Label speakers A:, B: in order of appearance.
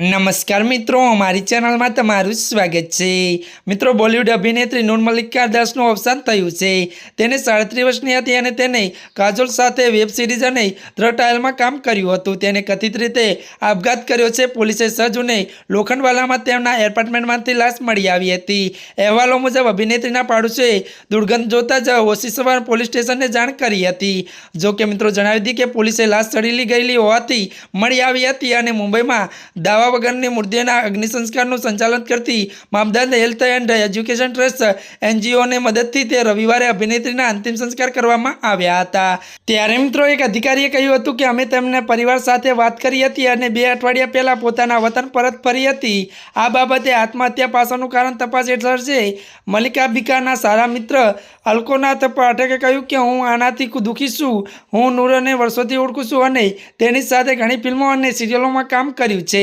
A: નમસ્કાર મિત્રો, અમારી ચેનલમાં તમારું સ્વાગત છે. મિત્રો, બોલિવૂડ અભિનેત્રી નૂર મલ્લિકા દાસનું અવસાન થયું છે. તેને સાડત્રીસ વર્ષની હતી અને તેને કાજોલ સાથે વેબ સિરીઝ અને ધ ટ્રાયલમાં કામ કર્યું હતું. તેને કથિત રીતે આપઘાત કર્યો છે. પોલીસે સજુને લોખંડવાલામાં તેમના એપાર્ટમેન્ટમાંથી લાશ મળી આવી હતી. અહેવાલો મુજબ, અભિનેત્રીના પાડોશીએ દુર્ગંધ જોતા જ ઓછી સવાર પોલીસ સ્ટેશનને જાણ કરી હતી. જો કે મિત્રો, જણાવી હતી કે પોલીસે લાશ ચડીલી ગયેલી હોવાથી મળી આવી હતી અને મુંબઈમાં દાવા વગરની અગ્નિ અગ્નિસંસ્કારનું સંચાલન કરતી Mamdad health and education trust એનજીઓને મદદથી તે રવિવારે અભિનેત્રીના અંતિમ સંસ્કાર કરવામાં આવ્યા હતા. ત્યારે મિત્રો એક અધિકારીએ કહ્યું હતું કે અમે તેમને પરિવાર સાથે વાત કરી હતી અને બે અઠવાડિયા પહેલાં પોતાના વતન પરત ફરી હતી. આ બાબતે આત્મહત્યા પાછળનું કારણ તપાસ હેઠળ છે. મલ્લિકા બિકાના સારા મિત્ર અલ્કોનાથ પાઠકે કહ્યું કે હું આનાથી દુઃખી છું. હું નૂરને વર્ષોથી ઓળખું છું અને તેની સાથે ઘણી ફિલ્મો અને સિરિયલોમાં કામ કર્યું છે.